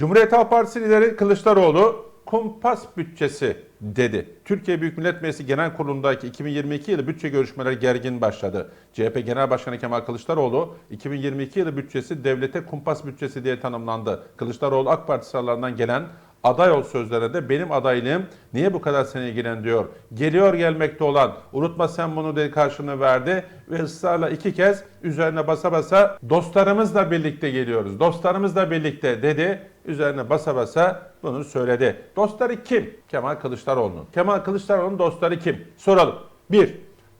Cumhuriyet Halk Partisi lideri Kılıçdaroğlu kumpas bütçesi dedi. Türkiye Büyük Millet Meclisi Genel Kurulu'ndaki 2022 yılı bütçe görüşmeleri gergin başladı. CHP Genel Başkanı Kemal Kılıçdaroğlu 2022 yılı bütçesi devlete kumpas bütçesi diye tanımlandı. Kılıçdaroğlu AK Parti sıralarından gelen aday ol sözlerine de benim adaylığım niye bu kadar seni ilgilendiriyor? Geliyor gelmekte olan unutma sen bunu dedi karşılığını verdi ve ısrarla iki kez üzerine basa basa dostlarımızla birlikte geliyoruz. Dostlarımızla birlikte dedi. Üzerine basa basa bunu söyledi. Dostları kim? Kemal Kılıçdaroğlu'nun. Kemal Kılıçdaroğlu'nun dostları kim? Soralım. Bir,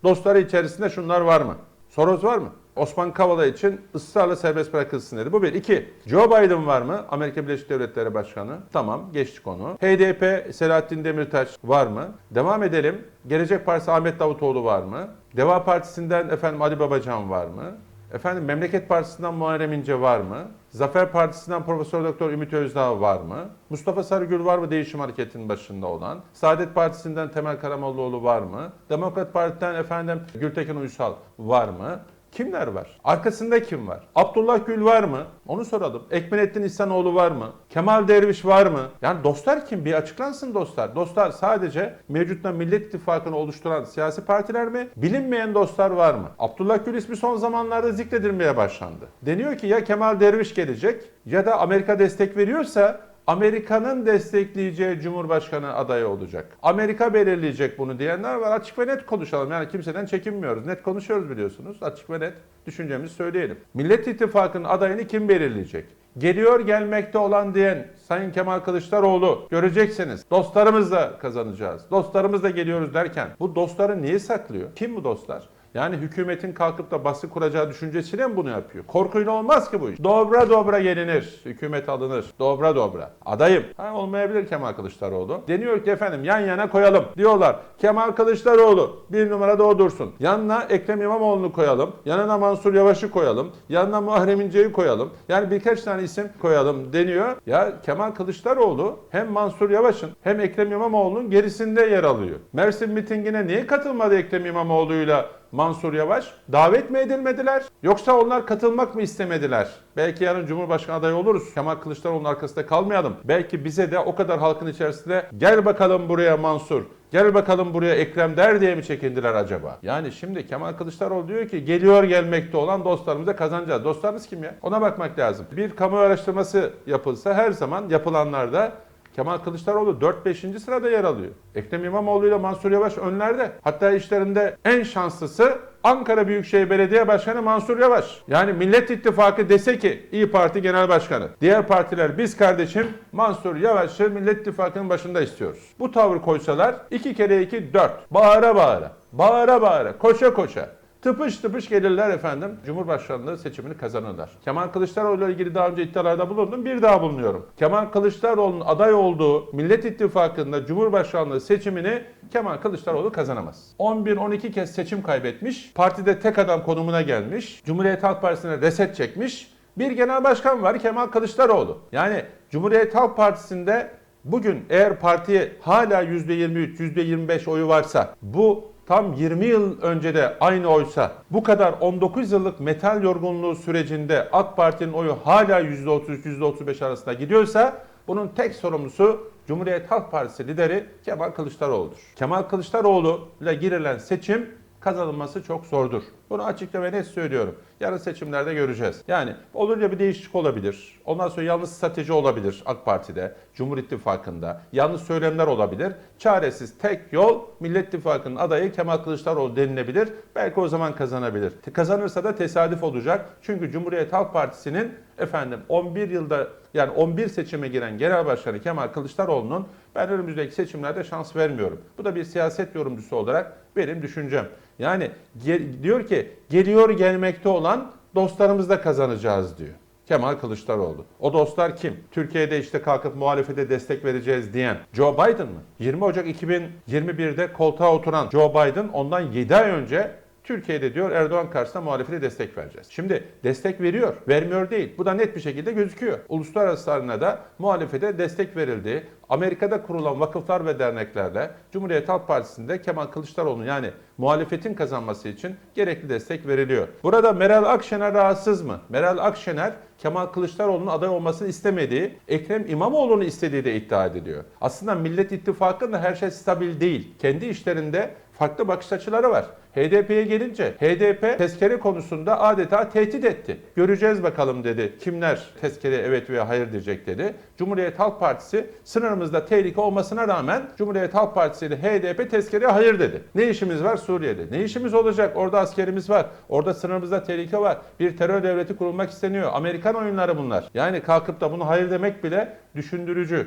dostları içerisinde şunlar var mı? Soros var mı? Osman Kavala için ısrarla serbest bırakılsın dedi. Bu bir. İki, Joe Biden var mı? Amerika Birleşik Devletleri Başkanı. Tamam, geçtik onu. HDP, Selahattin Demirtaş var mı? Devam edelim. Gelecek Partisi Ahmet Davutoğlu var mı? Deva Partisi'nden efendim Ali Babacan var mı? Efendim Memleket Partisi'nden Muharrem İnce var mı? Zafer Partisi'nden Profesör Doktor Ümit Özdağ var mı? Mustafa Sarıgül var mı Değişim Hareketi'nin başında olan? Saadet Partisi'nden Temel Karamollaoğlu var mı? Demokrat Parti'den efendim Gültekin Uysal var mı? Kimler var? Arkasında kim var? Abdullah Gül var mı? Onu soralım. Ekmelettin İhsanoğlu var mı? Kemal Derviş var mı? Yani dostlar kim? Bir açıklansın dostlar. Dostlar sadece mevcutta Millet İttifakı'nı oluşturan siyasi partiler mi? Bilinmeyen dostlar var mı? Abdullah Gül ismi son zamanlarda zikredilmeye başlandı. Deniyor ki ya Kemal Derviş gelecek ya da Amerika destek veriyorsa Amerika'nın destekleyeceği Cumhurbaşkanı adayı olacak. Amerika belirleyecek bunu diyenler var. Açık ve net konuşalım. Yani kimseden çekinmiyoruz. Net konuşuyoruz biliyorsunuz. Açık ve net düşüncemizi söyleyelim. Millet İttifakı'nın adayını kim belirleyecek? Geliyor gelmekte olan diyen Sayın Kemal Kılıçdaroğlu göreceksiniz. Dostlarımızla kazanacağız. Dostlarımızla geliyoruz derken bu dostları niye saklıyor? Kim bu dostlar? Yani hükümetin kalkıp da baskı kuracağı düşüncesiyle mi bunu yapıyor? Korkuyla olmaz ki bu iş. Dobra dobra gelinir. Hükümet alınır. Dobra dobra. Adayım. Ha, olmayabilir Kemal Kılıçdaroğlu. Deniyor ki efendim yan yana koyalım. Diyorlar Kemal Kılıçdaroğlu bir numarada o dursun. Yanına Ekrem İmamoğlu'nu koyalım. Yanına Mansur Yavaş'ı koyalım. Yanına Muharrem İnce'yi koyalım. Yani birkaç tane isim koyalım deniyor. Ya Kemal Kılıçdaroğlu hem Mansur Yavaş'ın hem Ekrem İmamoğlu'nun gerisinde yer alıyor. Mersin mitingine niye katılmadı Ekrem İmamoğlu'yla Mansur Yavaş davet mi edilmediler yoksa onlar katılmak mı istemediler? Belki yarın Cumhurbaşkanı adayı oluruz. Kemal Kılıçdaroğlu'nun arkasında kalmayalım. Belki bize de o kadar halkın içerisinde gel bakalım buraya Mansur, gel bakalım buraya Ekrem der diye mi çekindiler acaba? Yani şimdi Kemal Kılıçdaroğlu diyor ki geliyor gelmekte olan dostlarımıza kazanacağız. Dostlarınız kim ya? Ona bakmak lazım. Bir kamu araştırması yapılsa her zaman yapılanlarda Kemal Kılıçdaroğlu 4-5. sırada yer alıyor. Ekrem İmamoğlu ile Mansur Yavaş önlerde. Hatta işlerinde en şanslısı Ankara Büyükşehir Belediye Başkanı Mansur Yavaş. Yani Millet İttifakı dese ki İyi Parti Genel Başkanı. Diğer partiler biz kardeşim Mansur Yavaş'ı Millet İttifakı'nın başında istiyoruz. Bu tavır koysalar 2 kere 2 4. Bağıra bağıra. Bağıra bağıra. Koşa koşa. Tıpış tıpış gelirler efendim. Cumhurbaşkanlığı seçimini kazanırlar. Kemal Kılıçdaroğlu ile ilgili daha önce iddialarda bulundum. Bir daha bulunuyorum. Kemal Kılıçdaroğlu'nun aday olduğu Millet İttifakı'nda Cumhurbaşkanlığı seçimini Kemal Kılıçdaroğlu kazanamaz. 11-12 kez seçim kaybetmiş. Partide tek adam konumuna gelmiş. Cumhuriyet Halk Partisi'ne reset çekmiş. Bir genel başkan var Kemal Kılıçdaroğlu. Yani Cumhuriyet Halk Partisi'nde bugün eğer partiye hala %23, %25 oyu varsa bu tam 20 yıl önce de aynı oysa bu kadar 19 yıllık metal yorgunluğu sürecinde AK Parti'nin oyu hala %33, %35 arasında gidiyorsa bunun tek sorumlusu Cumhuriyet Halk Partisi lideri Kemal Kılıçdaroğlu'dur. Kemal Kılıçdaroğlu ile girilen seçim kazanılması çok zordur. Bunu açıkça ve net söylüyorum. Yarın seçimlerde göreceğiz. Yani olunca bir değişiklik olabilir. Ondan sonra yanlış strateji olabilir AK Parti'de, Cumhur İttifakı'nda. Yanlış söylemler olabilir. Çaresiz tek yol Millet İttifakı'nın adayı Kemal Kılıçdaroğlu denilebilir. Belki o zaman kazanabilir. Kazanırsa da tesadüf olacak. Çünkü Cumhuriyet Halk Partisi'nin efendim 11 yılda yani 11 seçime giren Genel Başkanı Kemal Kılıçdaroğlu'nun ben önümüzdeki seçimlerde şans vermiyorum. Bu da bir siyaset yorumcusu olarak benim düşüncem. Yani diyor ki geliyor gelmekte olan dostlarımızla kazanacağız diyor. Kemal Kılıçdaroğlu. O dostlar kim? Türkiye'de işte kalkıp muhalefete destek vereceğiz diyen Joe Biden mı? 20 Ocak 2021'de koltuğa oturan Joe Biden ondan 7 ay önce Türkiye'de diyor Erdoğan karşısında muhalefete destek vereceğiz. Şimdi destek veriyor, vermiyor değil. Bu da net bir şekilde gözüküyor. Uluslararası arenada muhalefete destek verildi. Amerika'da kurulan vakıflar ve derneklerle Cumhuriyet Halk Partisi'nde Kemal Kılıçdaroğlu'nun yani muhalefetin kazanması için gerekli destek veriliyor. Burada Meral Akşener rahatsız mı? Meral Akşener Kemal Kılıçdaroğlu'nun aday olmasını istemediği, Ekrem İmamoğlu'nu istediği de iddia ediliyor. Aslında Millet İttifakı'nda her şey stabil değil. Kendi işlerinde farklı bakış açıları var. HDP'ye gelince HDP tezkere konusunda adeta tehdit etti. Göreceğiz bakalım dedi. Kimler tezkereye evet veya hayır diyecek dedi. Cumhuriyet Halk Partisi sınırımızda tehlike olmasına rağmen Cumhuriyet Halk Partisi ile HDP tezkereye hayır dedi. Ne işimiz var Suriye'de? Ne işimiz olacak? Orada askerimiz var. Orada sınırımızda tehlike var. Bir terör devleti kurulmak isteniyor. Amerikan oyunları bunlar. Yani kalkıp da bunu hayır demek bile düşündürücü.